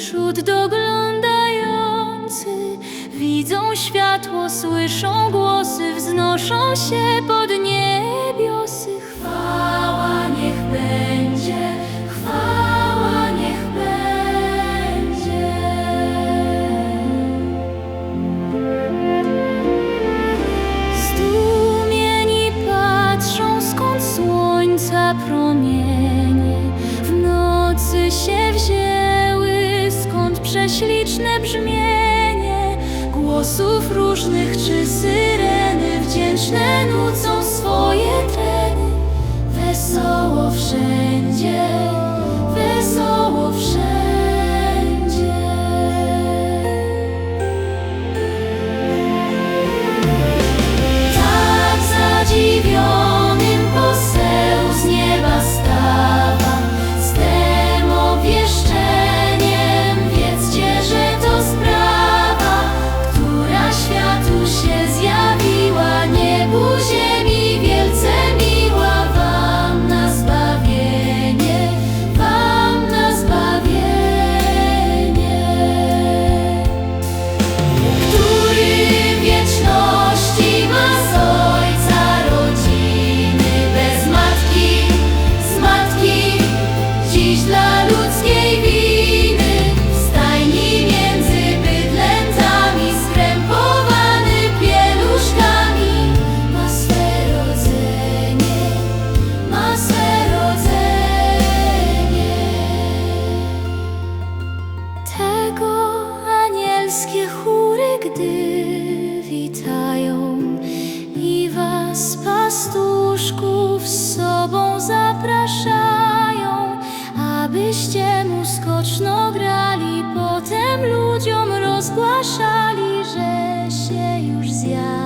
naprzód doglądający. Widzą światło, słyszą głosy, wznoszą się pod brzmienie głosów różnych czy syreny wdzięczne nucą swoje treści. Mu skoczno grali, potem ludziom rozgłaszali, że się już zjadł.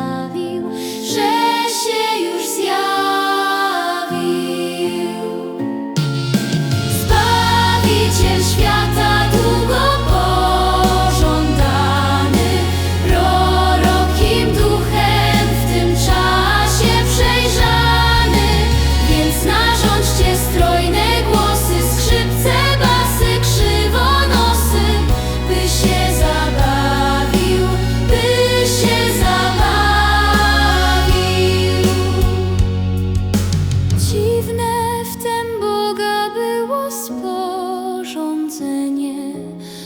posądzenie,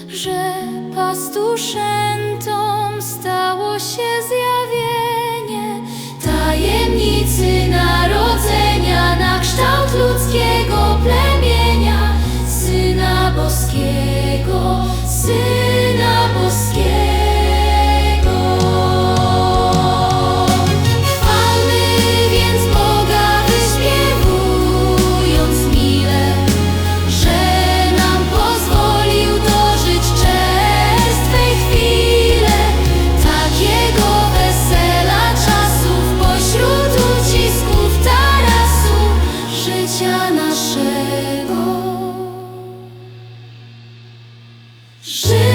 że pastuszętom stało się zjawienie tajemnicy narodzenia na kształt ludzkiego. 是